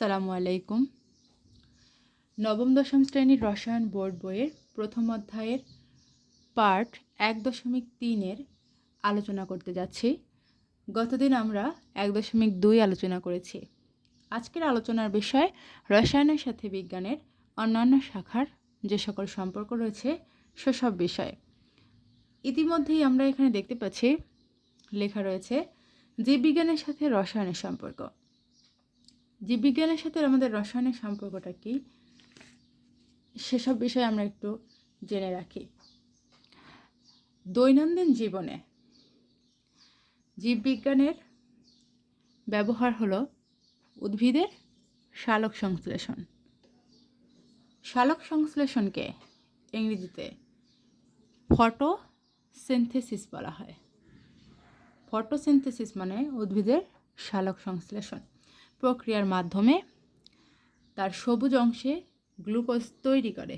আসসালামু আলাইকুম। নবম দশম শ্রেণির রসায়ন বোর্ড বইয়ের প্রথম অধ্যায়ের পার্ট এক দশমিক তিনের আলোচনা করতে যাচ্ছি। গতদিন আমরা এক দশমিক দুই আলোচনা করেছি। আজকের আলোচনার বিষয় রসায়নের সাথে বিজ্ঞানের অন্যান্য শাখার যে সকল সম্পর্ক রয়েছে, সেসব বিষয়। ইতিমধ্যেই আমরা এখানে দেখতে পাচ্ছি, লেখা রয়েছে, জীববিজ্ঞানের সাথে রসায়নের সম্পর্ক। জীববিজ্ঞানের সাথে আমাদের রসায়নের সম্পর্কটা কি, সেসব বিষয়ে আমরা একটু জেনে রাখি। দৈনন্দিন জীবনে জীববিজ্ঞানের ব্যবহার হলো উদ্ভিদের শালক সংশ্লেষণ। শালক সংশ্লেষণকে ইংরেজিতে ফটো ফটোসিনথেসিস বলা হয়। ফটোসিনথেসিস মানে উদ্ভিদের শালক সংশ্লেষণ। প্রক্রিয়ার মাধ্যমে তার সবুজ অংশে গ্লুকোজ তৈরি করে।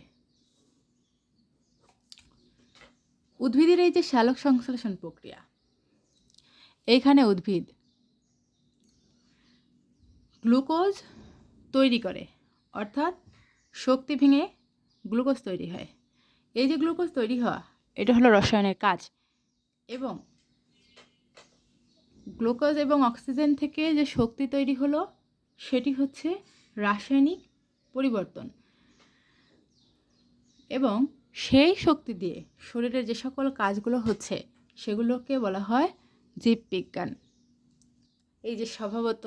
উদ্ভিদের এই যে শালক সংশ্লেষণ প্রক্রিয়া এইখানে উদ্ভিদ গ্লুকোজ তৈরি করে, অর্থাৎ শক্তি ভেঙে গ্লুকোজ তৈরি হয়। এই যে গ্লুকোজ তৈরি হওয়া, এটা হলো রসায়নের কাজ এবং গ্লুকোজ এবং অক্সিজেন থেকে যে শক্তি তৈরি হলো, সেটি হচ্ছে রাসায়নিক পরিবর্তন। এবং সেই শক্তি দিয়ে শরীরের যে সকল কাজগুলো হচ্ছে, সেগুলোকে বলা হয় জীববিজ্ঞান এই যে স্বভাবত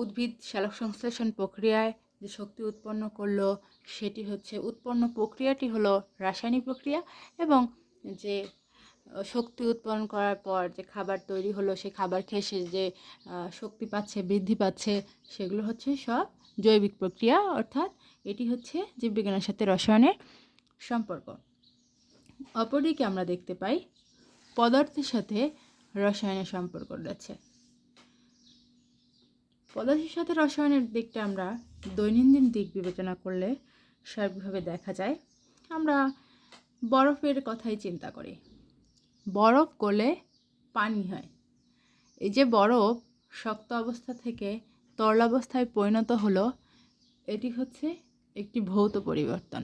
উদ্ভিদ শালক সংশ্লেষণ প্রক্রিয়ায় যে শক্তি উৎপন্ন করল, সেটি হচ্ছে উৎপন্ন প্রক্রিয়াটি হলো রাসায়নিক প্রক্রিয়া এবং যে শক্তি উৎপন্ন করার পর যে খাবার তৈরি হলো, সেই খাবার খেয়ে সে যে শক্তি পাচ্ছে, বৃদ্ধি পাচ্ছে, সেগুলো হচ্ছে সব জৈবিক প্রক্রিয়া, অর্থাৎ এটি হচ্ছে জীববিজ্ঞানের সাথে রসায়নের সম্পর্ক। অপরদিকে আমরা দেখতে পাই পদার্থের সাথে রসায়নের সম্পর্ক রয়েছে। পদার্থের সাথে রসায়নের দিকটা আমরা দৈনন্দিন দিক বিবেচনা করলে সার্বিকভাবে দেখা যায়। আমরা বরফের কথাই চিন্তা করি। বরফ গলে পানি হয়। এই যে বরফ শক্ত অবস্থা থেকে তরল অবস্থায় পরিণত হলো, এটি হচ্ছে একটি ভৌত পরিবর্তন।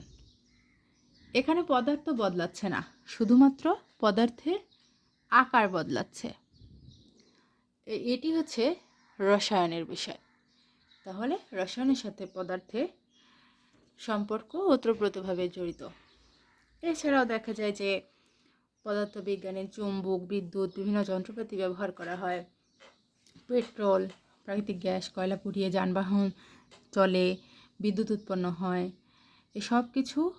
এখানে পদার্থ বদলাচ্ছে না, শুধুমাত্র পদার্থের আকার বদলাচ্ছে। এটি হচ্ছে রসায়নের বিষয়। তাহলে রসায়নের সাথে পদার্থের সম্পর্ক ওতপ্রোতভাবে জড়িত। এছাড়াও দেখা যায় যে পদার্থবিজ্ঞানে চুম্বক, বিদ্যুৎ, বিভিন্ন যন্ত্রপাতি ব্যবহার করা হয়। পেট্রোল, প্রাকৃতিক গ্যাস, কয়লা পুড়িয়ে যানবাহন চলে, বিদ্যুৎ উৎপন্ন হয়। এসব কিছু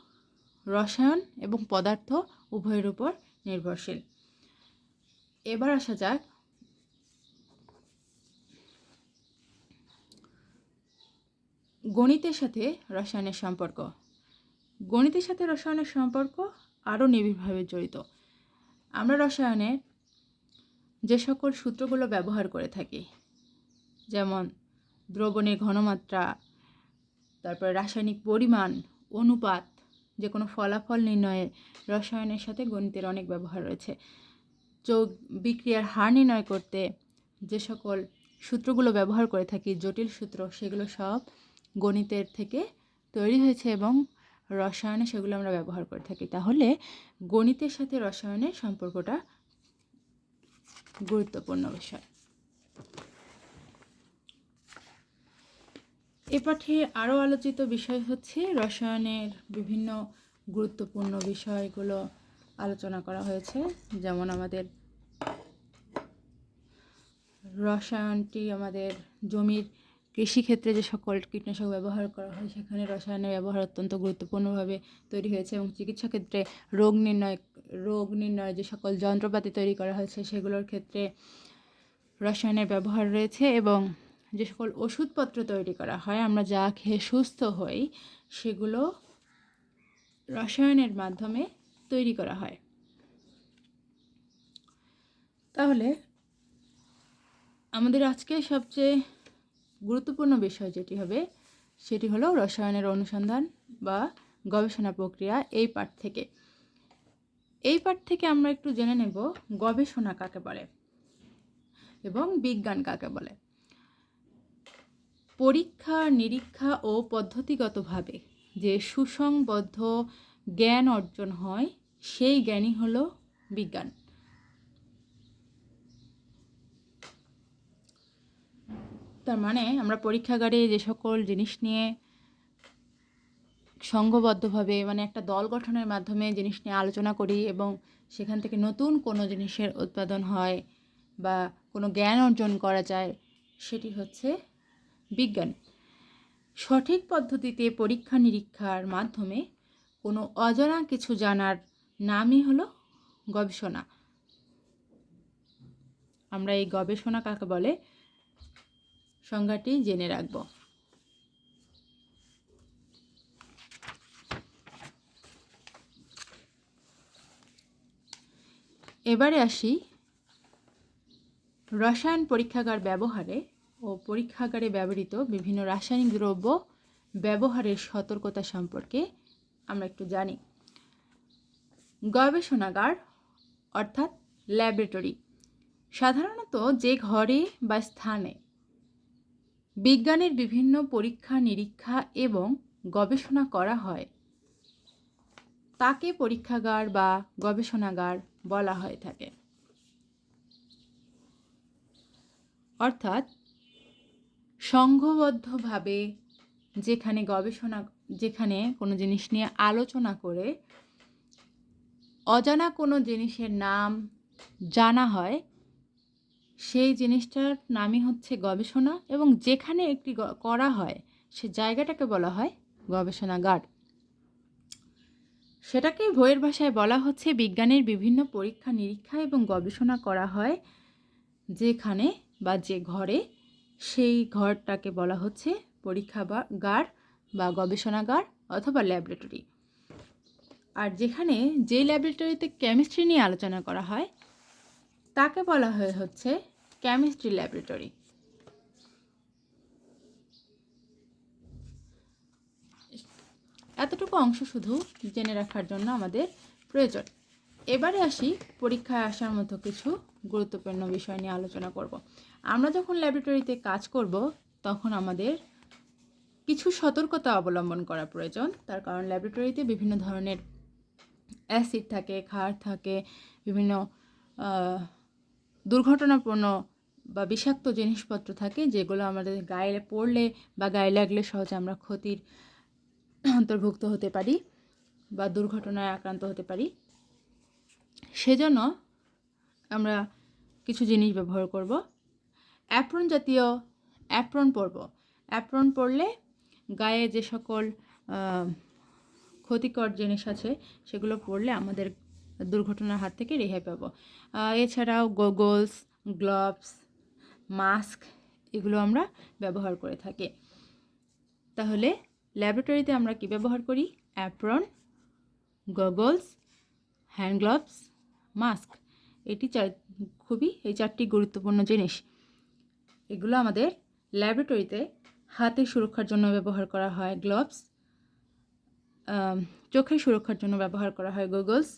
রসায়ন এবং পদার্থ উভয়ের উপর নির্ভরশীল। এবার আসা যাক গণিতের সাথে রসায়নের সম্পর্ক। গণিতের সাথে রসায়নের সম্পর্ক আরও নিবিড়ভাবে জড়িত। আমরা রসায়নে যে সকল সূত্রগুলো ব্যবহার করে থাকি, যেমন দ্রবণের ঘনমাত্রা, তারপরে রাসায়নিক পরিমাণ, অনুপাত, যে কোনো ফলাফল নির্ণয়ে রসায়নের সাথে গণিতের অনেক ব্যবহার রয়েছে। চৌ বিক্রিয়ার হার নির্ণয় করতে যে সকল সূত্রগুলো ব্যবহার করে থাকি, জটিল সূত্র, সেগুলো সব গণিতের থেকে তৈরি হয়েছে এবং রসায়নে সেগুলো আমরা ব্যবহার করে থাকি। তাহলে গণিতের সাথে রসায়নের সম্পর্কটা গুরুত্বপূর্ণ বিষয়। এ পাঠে আরও আলোচিত বিষয় হচ্ছে রসায়নের বিভিন্ন গুরুত্বপূর্ণ বিষয়গুলো আলোচনা করা হয়েছে। যেমন আমাদের রসায়নটি আমাদের জমির কৃষিক্ষেত্রে যে সকল কীটনাশক ব্যবহার করা হয়, সেখানে রসায়নের ব্যবহার অত্যন্ত গুরুত্বপূর্ণভাবে তৈরি হয়েছে এবং চিকিৎসা ক্ষেত্রে রোগ নির্ণয় রোগ নির্ণয় যে সকল যন্ত্রপাতি তৈরি করা হয়েছে, সেগুলোর ক্ষেত্রে রসায়নের ব্যবহার রয়েছে এবং যে সকল ওষুধপত্র তৈরি করা হয়, আমরা যা খেয়ে সুস্থ হই, সেগুলো রসায়নের মাধ্যমে তৈরি করা হয়। তাহলে আমাদের আজকে সবচেয়ে গুরুত্বপূর্ণ বিষয় যেটি হবে, সেটি হলো রসায়নের অনুসন্ধান বা গবেষণা প্রক্রিয়া এই পাঠ থেকে। এই পাঠ থেকে আমরা একটু জেনে নেব গবেষণা কাকে বলে এবং বিজ্ঞান কাকে বলে। পরীক্ষা, নিরীক্ষা ও পদ্ধতিগতভাবে যে সুসংবদ্ধ জ্ঞান অর্জন হয়, সেই জ্ঞানই হলো বিজ্ঞান। তার মানে আমরা পরীক্ষাগারে যে সকল জিনিস নিয়ে সংঘবদ্ধভাবে মানে একটা দল গঠনের মাধ্যমে জিনিস নিয়ে আলোচনা করি এবং সেখান থেকে নতুন কোনো জিনিসের উৎপাদন হয় বা কোনো জ্ঞান অর্জন করা যায়, সেটি হচ্ছে বিজ্ঞান। সঠিক পদ্ধতিতে পরীক্ষা নিরীক্ষার মাধ্যমে কোনো অজানা কিছু জানার নামই হলো গবেষণা। আমরা এই গবেষণা কাকে বলে সংজ্ঞাটি জেনে রাখব। এবারে আসি রসায়ন পরীক্ষাগার ব্যবহারে ও পরীক্ষাগারে ব্যবহৃত বিভিন্ন রাসায়নিক দ্রব্য ব্যবহারের সতর্কতা সম্পর্কে আমরা একটু জানি। গবেষণাগার অর্থাৎ ল্যাবরেটরি। সাধারণত যে ঘরে বা স্থানে বিজ্ঞানের বিভিন্ন পরীক্ষা, নিরীক্ষা এবং গবেষণা করা হয়। তাকে পরীক্ষাগার বা গবেষণাগার বলা হয়ে থাকে। অর্থাৎ সংঘবদ্ধভাবে যেখানে গবেষণা, যেখানে কোনো জিনিস নিয়ে আলোচনা করে অজানা কোনো জিনিসের নাম জানা হয় সেই জিনিসটার নামই হচ্ছে গবেষণা এবং যেখানে একটি করা হয়, সে জায়গাটাকে বলা হয় গবেষণাগার। সেটাকেই বইয়ের ভাষায় বলা হচ্ছে বিজ্ঞানের বিভিন্ন পরীক্ষা, নিরীক্ষা এবং গবেষণা করা হয় যেখানে বা যে ঘরে সেই ঘরটাকে বলা হচ্ছে পরীক্ষাগার বা গবেষণাগার অথবা ল্যাবরেটরি। আর যেখানে যে ল্যাবরেটরিতে কেমিস্ট্রি নিয়ে আলোচনা করা হয়, তাকে বলা হয় হচ্ছে কেমিস্ট্রি ল্যাবরেটরি এতটুকু অংশ শুধু জেনে রাখার জন্য আমাদের প্রয়োজন। এবারে আসি পরীক্ষায় আসার মতো কিছু গুরুত্বপূর্ণ বিষয় নিয়ে আলোচনা করব। আমরা যখন ল্যাবরেটরিতে কাজ করব, তখন আমাদের কিছু সতর্কতা অবলম্বন করা প্রয়োজন। তার কারণ ল্যাবরেটরিতে বিভিন্ন ধরনের অ্যাসিড থাকে, ক্ষার থাকে, বিভিন্ন দুর্ঘটনাপূর্ণ বা বিষাক্ত জিনিসপত্র থাকে যেগুলো আমাদের গায়ে পড়লে বা গায়ে লাগলে সহজে আমরা ক্ষতির অন্তর্ভুক্ত হতে পারি বা দুর্ঘটনায় আক্রান্ত হতে পারি। সেজন্য আমরা কিছু জিনিস ব্যবহার করব। অ্যাপ্রন জাতীয় অ্যাপ্রন পরব। অ্যাপ্রন পরলে গায়ে যে সকল ক্ষতিকর জিনিস আছে সেগুলো পরলে আমাদের দুর্ঘটনার হাত থেকে রেহাই পাবো। এছাড়াও গোগলস গ্লোভস মাস্ক এগুলো আমরা ব্যবহার করে থাকি। তাহলে ল্যাবরেটরিতে আমরা কি ব্যবহার করি? Apron, goggles, hand gloves, mask. এটি চার, খুবই এই চারটি গুরুত্বপূর্ণ জিনিস। এগুলো আমাদের ল্যাবরেটরিতে হাতের সুরক্ষার জন্য ব্যবহার করা হয়। গ্লোভস চোখের সুরক্ষার জন্য ব্যবহার করা হয় গগলস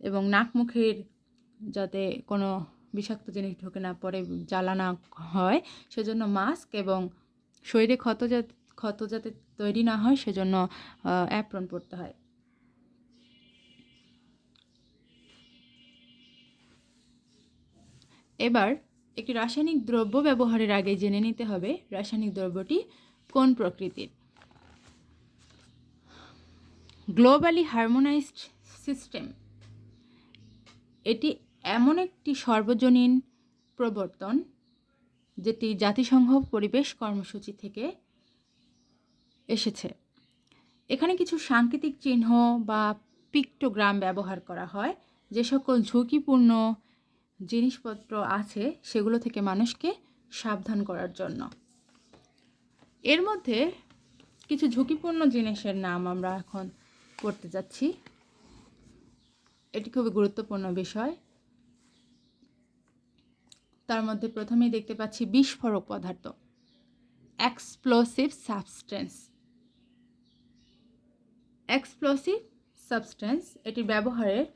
এবং নাক মুখের যাতে কোনো বিষাক্ত জিনিস ঢোকে না পড়ে জ্বালা না হয়, সেজন্য মাস্ক এবং শরীরে ক্ষত ক্ষত যাতে তৈরি না হয়, সেজন্য অ্যাপ্রন পরতে হয়। এবার একটি রাসায়নিক দ্রব্য ব্যবহারের আগে জেনে নিতে হবে, রাসায়নিক দ্রব্যটি কোন প্রকৃতির? গ্লোবালি হারমোনাইজড সিস্টেম এটি এমন একটি সর্বজনীন প্রবর্তন যেটি জাতিসংঘ পরিবেশ কর্মসূচি থেকে এসেছে। এখানে কিছু সাংকেতিক চিহ্ন বা পিক্টোগ্রাম ব্যবহার করা হয়। যে সকল ঝুঁকিপূর্ণ জিনিসপত্র আছে সেগুলো থেকে মানুষকে সাবধান করার জন্য। এর মধ্যে কিছু ঝুঁকিপূর্ণ জিনিসের নাম আমরা এখন করতে যাচ্ছি। এটি খুবই গুরুত্বপূর্ণ বিষয়। তার মধ্যে প্রথমেই দেখতে পাচ্ছি বিস্ফোরক পদার্থ এক্সপ্লোসিভ সাবস্টেন্স এক্সপ্লোসিভ সাবস্টেন্স এটির ব্যবহারের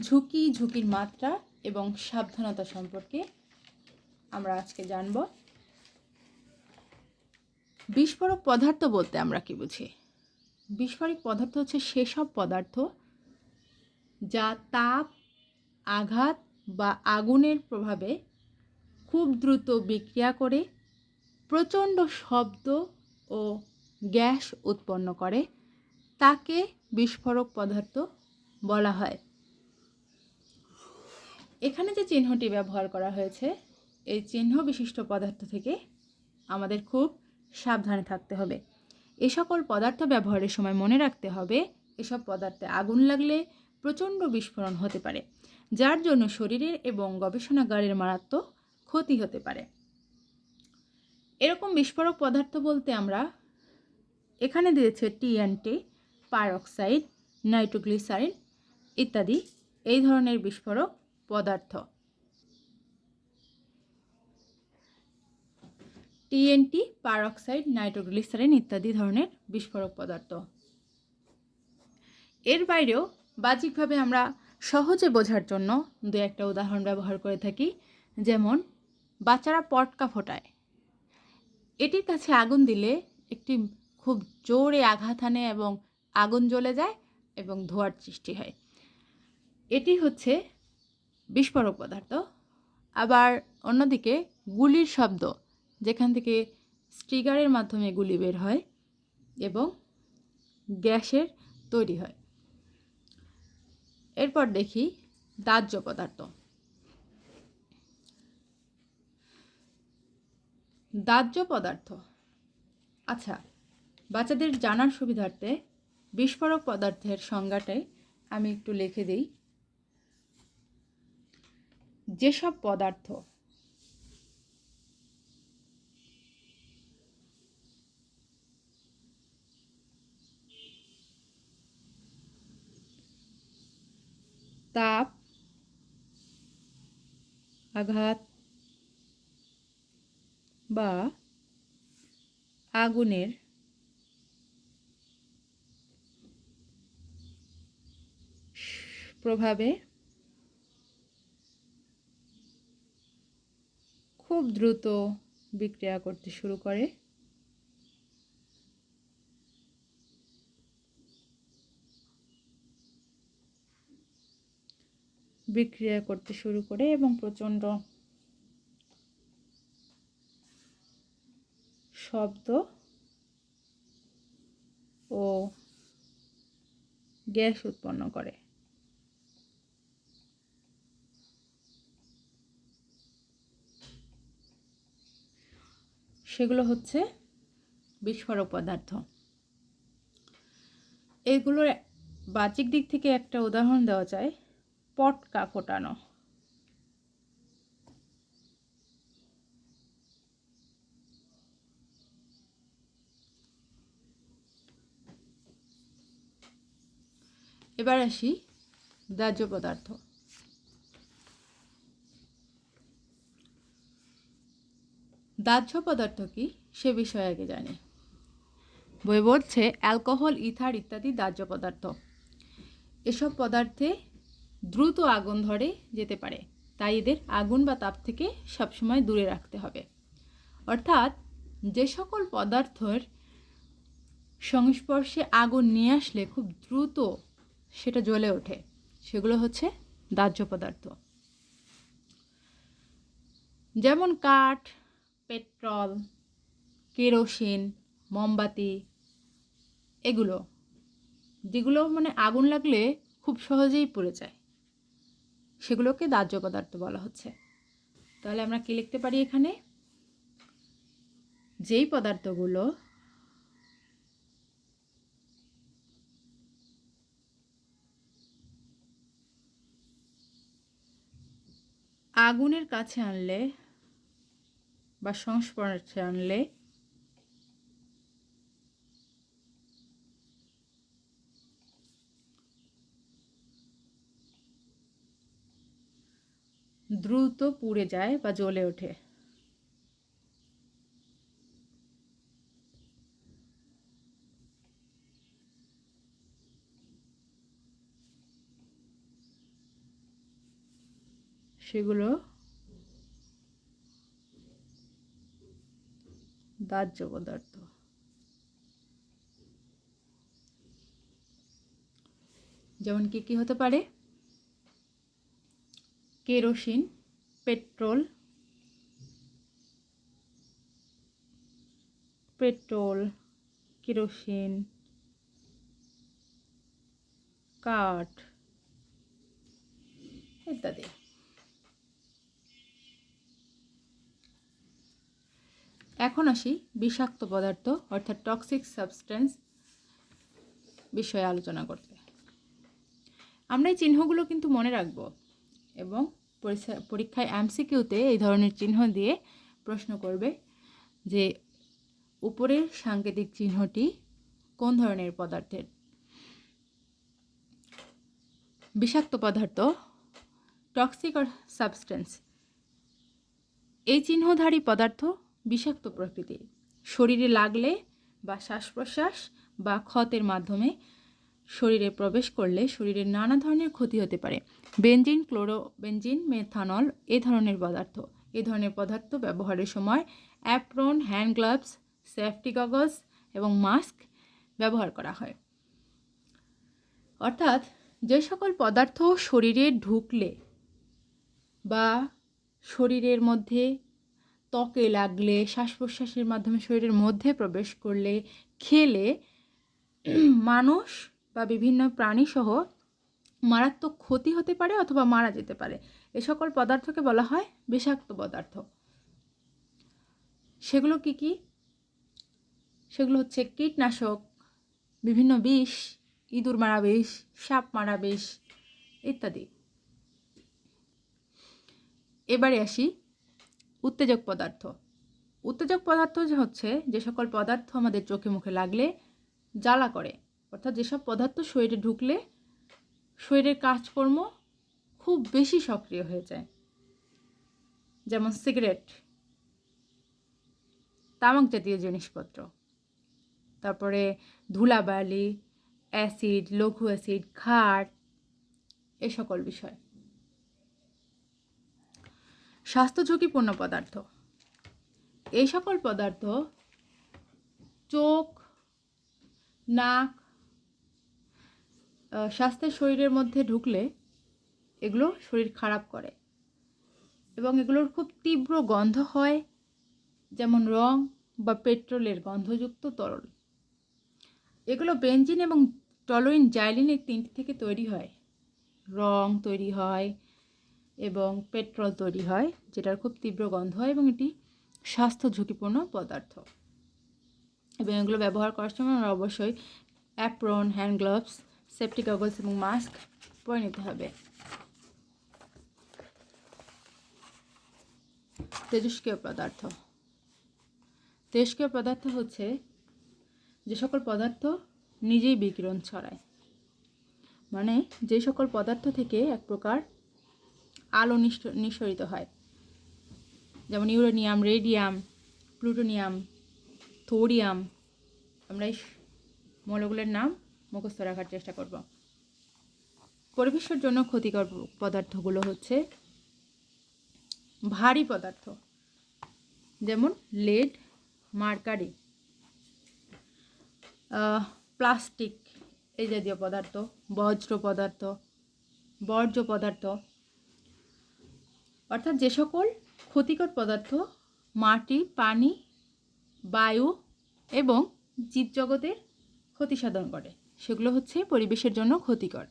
ঝুঁকি, ঝুঁকির মাত্রা এবং সাবধানতা সম্পর্কে আমরা আজকে জানব। বিস্ফোরক পদার্থ বলতে আমরা কি বুঝি? বিস্ফোরক পদার্থ হচ্ছে সেসব পদার্থ যা তাপ, আঘাত বা আগুনের প্রভাবে খুব দ্রুত বিক্রিয়া করে প্রচণ্ড শব্দ ও গ্যাস উৎপন্ন করে, তাকে বিস্ফোরক পদার্থ বলা হয়। এখানে যে চিহ্নটি ব্যবহার করা হয়েছে, এই চিহ্ন বিশিষ্ট পদার্থ থেকে আমাদের খুব সাবধানে থাকতে হবে। এ সকল পদার্থ ব্যবহারের সময় মনে রাখতে হবে, এসব পদার্থে আগুন লাগলে প্রচণ্ড বিস্ফোরণ হতে পারে, যার জন্য শরীরের এবং গবেষণাগারের মারাত্মক ক্ষতি হতে পারে। এরকম বিস্ফোরক পদার্থ বলতে আমরা এখানে দিয়েছে টিএনটি পারক্সাইড নাইট্রোগ্লিসারিন ইত্যাদি, এই ধরনের বিস্ফোরক পদার্থ। টিএনটি পারক্সাইড নাইট্রোগ্লিসারিন ইত্যাদি ধরনের বিস্ফোরক পদার্থ। এর বাইরেও বাহ্যিকভাবে আমরা সহজে বোঝার জন্য দু একটা উদাহরণ ব্যবহার করে থাকি, যেমন বাচ্চারা পটকা ফোটায়। এটির কাছে আগুন দিলে একটি খুব জোরে আঘাত আনে এবং আগুন জ্বলে যায় এবং ধোয়ার সৃষ্টি হয়। এটি হচ্ছে বিস্ফোরক পদার্থ। আবার অন্যদিকে গুলির শব্দ, যেখান থেকে স্ট্রিগারের মাধ্যমে গুলি বের হয় এবং গ্যাসের তৈরি হয়। এরপর দেখি দাহ্য পদার্থ। দাহ্য পদার্থ। আচ্ছা বাচ্চাদের জানার সুবিধার্থে বিস্ফোরক পদার্থের সংজ্ঞাটাই আমি একটু লিখে দিই। যেসব পদার্থ তাপ, আঘাত বা আগুনের প্রভাবে খুব দ্রুত বিক্রিয়া করতে শুরু করে। বিক্রিয়া করতে শুরু করে এবং প্রচণ্ড শব্দ ও গ্যাস উৎপন্ন করে। সেগুলো হচ্ছে বিস্ফোরক পদার্থ। এগুলোর বাহ্যিক দিক থেকে একটা উদাহরণ দেওয়া যায়, পটকা ফোটানো। এবার আসি দাহ্য পদার্থ। দাহ্য পদার্থ কি সে বিষয়ে আগে জানি। বই বলছে অ্যালকোহল, ইথার ইত্যাদি দাহ্য পদার্থ। এসব পদার্থে দ্রুত আগুন ধরে যেতে পারে, তাই এদের আগুন বা তাপ থেকে সবসময় দূরে রাখতে হবে। অর্থাৎ যে সকল পদার্থের সংস্পর্শে আগুন নিয়ে আসলে খুব দ্রুত সেটা জ্বলে ওঠে। সেগুলো হচ্ছে দাহ্য পদার্থ। যেমন কাঠ, পেট্রোল, কেরোসিন, মোমবাতি, এগুলো, যেগুলো মানে আগুন লাগলে খুব সহজেই পড়ে যায়। সেগুলোকে দাহ্য পদার্থ বলা হচ্ছে। তাহলে আমরা কী লিখতে পারি এখানে? যেই পদার্থগুলো আগুনের কাছে আনলে বা সংস্পর্শে আনলে দ্রুত পুড়ে যায় বা জ্বলে ওঠে। সেগুলো দাহ্য পদার্থ। যেমন কি কি হতে পারে? কেরোসিন পেট্রোল পেট্রোল কেরোসিন কাঠ ইত্যাদি। এখন আসি বিষাক্ত পদার্থ, অর্থাৎ টক্সিক সাবস্টেন্স বিষয়ে আলোচনা করতে। আমরা এই চিহ্নগুলো কিন্তু মনে রাখব এবং পরীক্ষা- পরীক্ষায় এমসিকিউতে এই ধরনের চিহ্ন দিয়ে প্রশ্ন করবে যে উপরের সাংকেতিক চিহ্নটি কোন ধরনের পদার্থের? বিষাক্ত পদার্থ টক্সিক সাবস্টেন্স এই চিহ্নধারী পদার্থ বিষাক্ত প্রকৃতির শরীরে লাগলে বা শ্বাস প্রশ্বাস বা ক্ষতের মাধ্যমে শরীরে প্রবেশ করলে শরীরের নানা ধরনের ক্ষতি হতে পারে। বেঞ্জিন ক্লোরো বেঞ্জিন মেথানল এ ধরনের পদার্থ। এ ধরনের পদার্থ ব্যবহারের সময় apron, hand gloves, safety goggles এবং মাস্ক ব্যবহার করা হয়। অর্থাৎ যে সকল পদার্থ শরীরে ঢুকলে বা শরীরের মধ্যে ত্বকে লাগলে শ্বাস প্রশ্বাসের মাধ্যমে শরীরের মধ্যে প্রবেশ করলে, খেলে মানুষ বা বিভিন্ন প্রাণীসহ মারাত্মক ক্ষতি হতে পারে অথবা মারা যেতে পারে। এ সকল পদার্থকে বলা হয় বিষাক্ত পদার্থ। সেগুলো কি কি? সেগুলো হচ্ছে কীটনাশক, বিভিন্ন বিষ, ইঁদুর মারা বিষ, সাপ মারা বিষ, ইত্যাদি। এবারে আসি উত্তেজক পদার্থ। উত্তেজক পদার্থ যে হচ্ছে, যে সকল পদার্থ আমাদের চোখে মুখে লাগলে জ্বালা করে। অর্থাৎ যেসব পদার্থ শরীরে ঢুকলে, শরীরের কাজকর্ম খুব বেশি সক্রিয় হয়ে যায়। যেমন সিগারেট, তামাক জাতীয় জিনিসপত্র। তারপরে ধুলাবালি, অ্যাসিড, লঘু অ্যাসিড খাট এ সকল বিষয়। স্বাস্থ্য ঝুঁকিপূর্ণ পদার্থ। এই সকল পদার্থ চোখ, নাক স্বাস্থ্যের শরীরের মধ্যে ঢুকলে এগুলো শরীর খারাপ করে এবং এগুলোর খুব তীব্র গন্ধ হয়, যেমন রং বা পেট্রোলের গন্ধযুক্ত তরল। এগুলো বেঞ্জিন এবং টলোইন জাইলিন এই তিনটি থেকে তৈরি হয়। রং তৈরি হয় এবং পেট্রোল তৈরি হয়, যেটার খুব তীব্র গন্ধ হয় এবং এটি স্বাস্থ্য ঝুঁকিপূর্ণ পদার্থ। এবং এগুলো ব্যবহার করার সময় আমরা অবশ্যই apron, hand gloves, safety goggles এবং মাস্ক পরে নিতে হবে। তেজস্ক্রিয় পদার্থ। তেজস্ক্রিয় পদার্থ হচ্ছে যে সকল পদার্থ নিজেই বিকিরণ ছড়ায়। মানে যে সকল পদার্থ থেকে এক প্রকার আলো নিঃসরিত হয়। যেমন ইউরেনিয়াম, রেডিয়াম, প্লুটোনিয়াম, থোরিয়াম, আমরা এই মৌলগুলোর নাম মুখস্থ রাখার চেষ্টা করব। পরিবেশের জন্য ক্ষতিকর পদার্থগুলো হচ্ছে ভারী পদার্থ, যেমন লেড, মার্কারি প্লাস্টিক এই জাতীয় পদার্থ, বজ্র পদার্থ, বর্জ্য পদার্থ অর্থাৎ যে সকল ক্ষতিকর পদার্থ, মাটি, পানি, বায়ু এবং জীবজগতের ক্ষতি সাধন করে, সেগুলো হচ্ছে পরিবেশের জন্য ক্ষতিকর।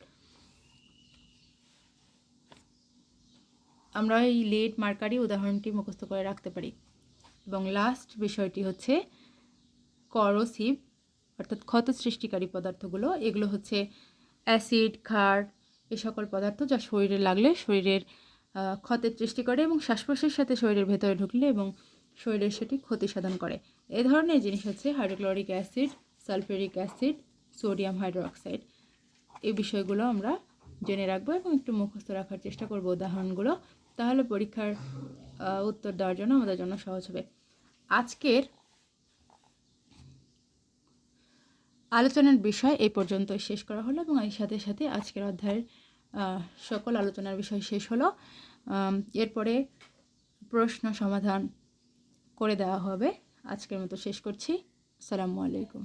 আমরা এই লেড মার্কারি উদাহরণটি মুখস্থ করে রাখতে পারি। এবং লাস্ট বিষয়টি হচ্ছে করোসিভ অর্থাৎ ক্ষত সৃষ্টিকারী পদার্থগুলো, এগুলো হচ্ছে অ্যাসিড ক্ষার, এ সকল পদার্থ যা শরীরে লাগলে শরীরের ক্ষতের সৃষ্টি করে এবং শ্বাস প্রশ্বাসের সাথে শরীরের ভেতরে ঢুকলে এবং শরীরের সেটি ক্ষতি সাধন করে। এ ধরনের জিনিস হচ্ছে hydrochloric acid sulphuric acid, sodium hydroxide. এই বিষয়গুলো আমরা জেনে রাখব এবং একটু মুখস্থ রাখার চেষ্টা করব উদাহরণগুলো। তাহলে পরীক্ষার উত্তর দেওয়ার জন্য আমাদের জন্য সহজ হবে। আজকের আলোচনার বিষয় এই পর্যন্ত শেষ করা হলো এবং এর সাথে সাথে আজকের অধ্যায়ের সকল আলোচনার বিষয় শেষ হলো। এরপরে প্রশ্ন সমাধান করে দেওয়া হবে। আজকের মতো শেষ করছি। আসসালামু আলাইকুম।